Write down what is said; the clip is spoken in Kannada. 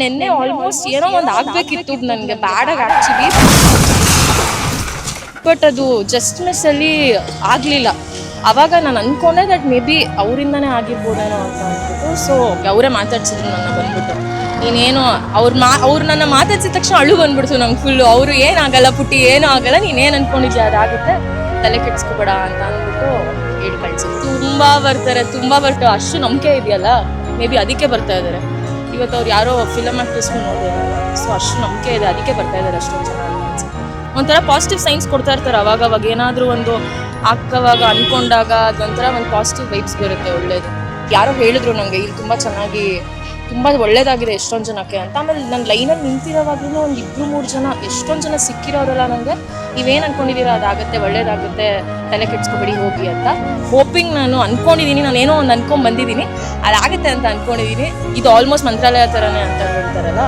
ನಿನ್ನೆ ಆಲ್ಮೋಸ್ಟ್ ಏನೋ ಒಂದು ಆಗ್ಬೇಕಿತ್ತು, ನನಗೆ ಬ್ಯಾಡಾಗಿ ಆ್ಯಕ್ಚುಲಿ ಬಟ್ ಅದು ಜಸ್ಟ್ ಮಿಸ್ಸಲ್ಲಿ ಆಗಲಿಲ್ಲ. ಅವಾಗ ನಾನು ಅನ್ಕೊಂಡೆ ದಟ್ ಮೇ ಬಿ ಅವರಿಂದನೇ ಆಗಿರ್ಬೋದೇನೋ ಅಂತ ಅಂದ್ಬಿಟ್ಟು ಸೊ ಅವರೇ ಮಾತಾಡ್ಸಿದ್ರು ನನ್ನ ಬಂದ್ಬಿಟ್ಟು. ನೀನೇನು ಅವ್ರ ಮಾ, ಅವ್ರು ನನ್ನ ಮಾತಾಡ್ಸಿದ ತಕ್ಷಣ ಅಳು ಬಂದ್ಬಿಡ್ತು ನಂಗೆ ಫುಲ್ಲು ಅವರು ಏನಾಗಲ್ಲ ಪುಟ್ಟಿ, ಏನೂ ಆಗಲ್ಲ, ನೀನೇನು ಅನ್ಕೊಂಡಿದ್ಯಾ, ಅದಾಗುತ್ತೆ. ತಲೆ ಕೆಡ್ಸ್ಕೊಬೇಡ ಅಂತ ಅಂದ್ಬಿಟ್ಟು ಹೇಳಿ ಕಳಿಸಿದ್ರು ತುಂಬ ಬರ್ತಾರೆ ತುಂಬ ಬರ್ತಾರೆ. ಅಷ್ಟು ನಂಬಿಕೆ ಇದೆಯಲ್ಲ ಮೇ ಬಿ ಅದಕ್ಕೆ ಬರ್ತಾ ಇದ್ದಾರೆ ಇವತ್ತು ಅವ್ರು ಯಾರೋ ಫಿಲಮ್ ಆಕ್ಟರ್ಸ್ ನೋಡಿದೆ ಸೊ ಅಷ್ಟು ನಂಬಿಕೆ ಇದೆ. ಅದಕ್ಕೆ ಬರ್ತಾ ಇದ್ದಾರೆ ಅಷ್ಟೊಂದು ಜನ ಒಂಥರ ಪಾಸಿಟಿವ್ ಸೈನ್ಸ್ ಕೊಡ್ತಾ ಇರ್ತಾರೆ ಅವಾಗ ಅವಾಗ ಏನಾದರೂ ಒಂದು ಹಾಕವಾಗ ಅಂದ್ಕೊಂಡಾಗ ಅದೊಂಥರ ಒಂದು ಪಾಸಿಟಿವ್ ವೈಬ್ಸ್ ಬರುತ್ತೆ ಒಳ್ಳೇದು. ಯಾರೋ ಹೇಳಿದ್ರು ನಮಗೆ ಇಲ್ಲಿ ತುಂಬ ಚೆನ್ನಾಗಿ ತುಂಬ ಒಳ್ಳೇದಾಗಿದೆ ಎಷ್ಟೊಂದು ಜನಕ್ಕೆ ಅಂತ. ಆಮೇಲೆ ನನ್ನ ಲೈನಲ್ಲಿ ನಿಂತಿರೋವಾಗ್ಲೂ ಒಂದು ಇಬ್ಬರು ಮೂರು ಜನ ಎಷ್ಟೊಂದು ಜನ ಸಿಕ್ಕಿರೋರಲ್ಲ ನನಗೆ ನೀವೇನು ಅನ್ಕೊಂಡಿದ್ದೀರಾ? ಅದಾಗುತ್ತೆ, ಒಳ್ಳೇದಾಗುತ್ತೆ, ತಲೆ ಕೆಡ್ಸ್ಕೊಬೇಡಿ, ಹೋಗಿ ಅಂತ. ಹೋಪಿಂಗ್ ನಾನು ಅನ್ಕೊಂಡಿದ್ದೀನಿ ನಾನು ಏನೋ ಒಂದು ಅನ್ಕೊಂಡ್ ಬಂದಿದ್ದೀನಿ ಅದಾಗುತ್ತೆ ಅಂತ ಅನ್ಕೊಂಡಿದ್ದೀನಿ ಇದು ಆಲ್ಮೋಸ್ಟ್ ಮಂತ್ರಾಲಯ ಥರನೇ ಅಂತ ಹೇಳ್ತಾರಲ್ಲ.